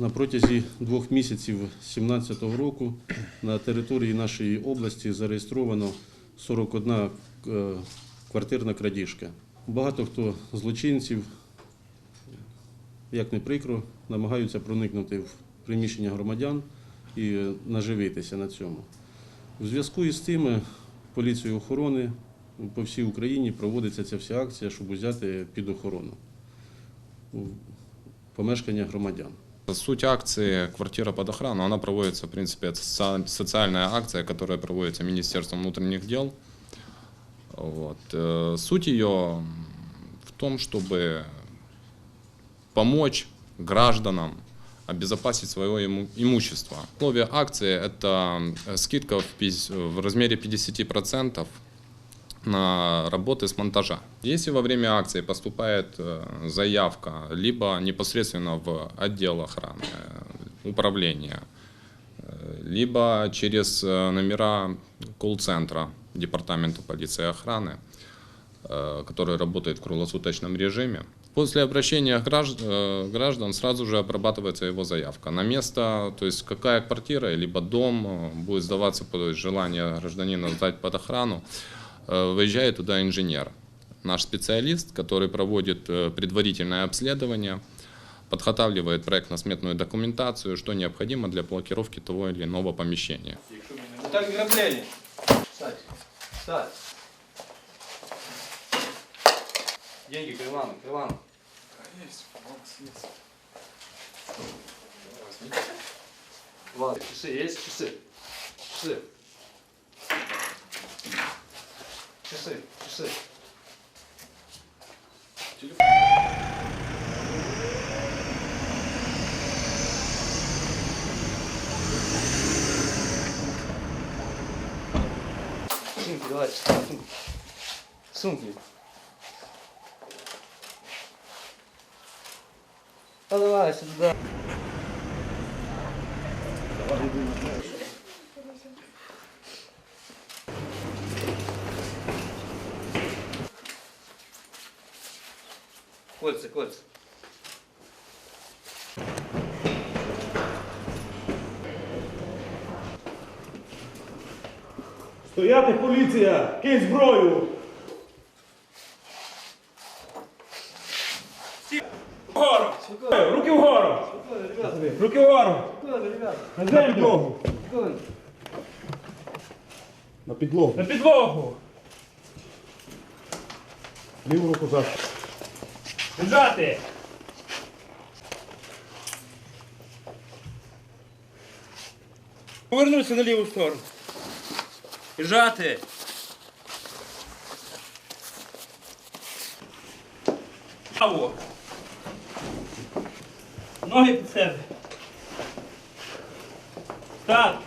На протязі двох місяців 2017 року на території нашої області зареєстровано 41 е, квартирна крадіжка. Багато хто злочинців, як не прикро, намагаються проникнути в приміщення громадян і наживитися на цьому. У зв'язку із тим поліцією охорони по всій Україні проводиться ця вся акція, щоб взяти під охорону помешкання громадян. Суть акции «Квартира под охрану», она проводится, в принципе, это соци- социальная акция, которая проводится Министерством внутренних дел. Вот. Э, Суть ее в том, чтобы помочь гражданам обезопасить свое иму- имущество. Условия акции – это э, скидка в, размере 50% на работы с монтажа. Если во время акции поступает э, заявка либо непосредственно в отдел охраны, э, управления, э, либо через номера колл-центра Департамента полиции и охраны, который работает в круглосуточном режиме. После обращения гражд- э, граждан сразу же обрабатывается его заявка. На место, то есть какая квартира, либо дом будет сдаваться под желание гражданина сдать под охрану, выезжает туда инженер. Наш специалист, который проводит э, предварительное обследование, подготавливает проектно-сметную документацию, что необходимо для блокировки того или иного помещения. Так ограбление. Встать. Встать. Деньги к Ивану, к Ивану. Ладно, часы есть? Часы. Часы. Часы, часы. Сумки, давайте, сумки. Сумки. А давай сюда. Кольца, кольца. Стояти поліція! Кинь зброю! Вгору! Руки вгору! Руки вгору! На підлогу! На підлогу. На підлогу! Ліву руку за. Лежати! Повернуться на ліву сторону. Лежати! Право! Ноги під себе. Так.